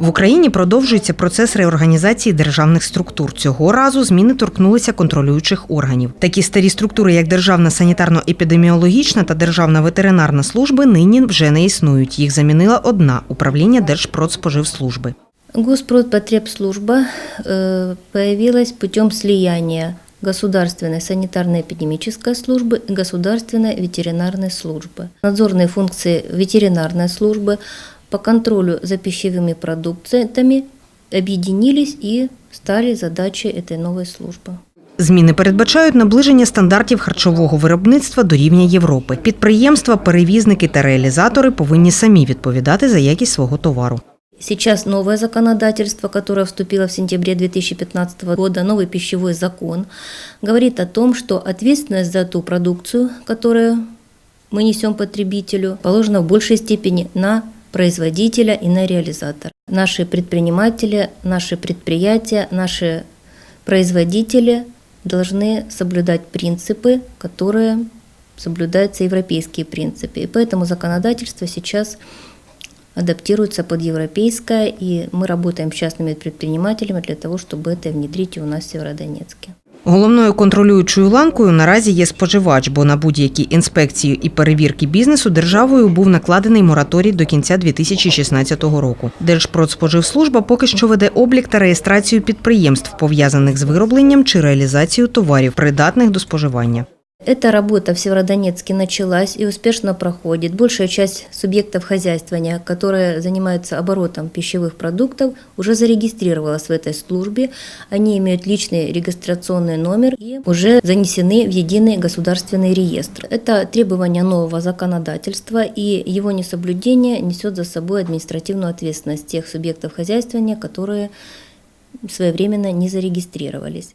В Україні продовжується процес реорганізації державних структур. Цього разу зміни торкнулися контролюючих органів. Такі старі структури, як Державна санітарно-епідеміологічна та Державна ветеринарна служби, нині вже не існують. Їх замінила одна управління Держпродспоживслужби. Госпродпотребслужба э, появилась путем слияния Государственной санитарно-эпидемической службы и Государственной ветеринарной службы. Надзорные функции ветеринарной службы по контролю за пищевыми продуктами объединились и стали задачей этой новой службы. Зміни передбачають наближення стандартів харчового виробництва до рівня Європи. Підприємства, перевізники та реалізатори повинні самі відповідати за якість свого товару. Сейчас новое законодательство, которое вступило в сентябре 2015 года, новый пищевой закон, говорит о том, что ответственность за ту продукцию, которую мы несем потребителю, положена в большей степени на производителя и на реализатора. Наши предприниматели, наши предприятия, наши производители должны соблюдать принципы, которые соблюдаются европейские принципы. И поэтому законодательство сейчас адаптируется под европейское, и мы работаем с частными предпринимателями для того, чтобы это внедрить и у нас в Северодонецке. Головною контролюючою ланкою наразі є споживач, бо на будь-які інспекції і перевірки бізнесу державою був накладений мораторій до кінця 2016 року. Держпродспоживслужба поки що веде облік та реєстрацію підприємств, пов'язаних з виробленням чи реалізацією товарів, придатних до споживання. Эта работа в Северодонецке началась и успешно проходит. Большая часть субъектов хозяйствования, которые занимаются оборотом пищевых продуктов, уже зарегистрировалась в этой службе. Они имеют личный регистрационный номер и уже занесены в единый государственный реестр. Это требование нового законодательства, и его несоблюдение несет за собой административную ответственность тех субъектов хозяйствования, которые своевременно не зарегистрировались.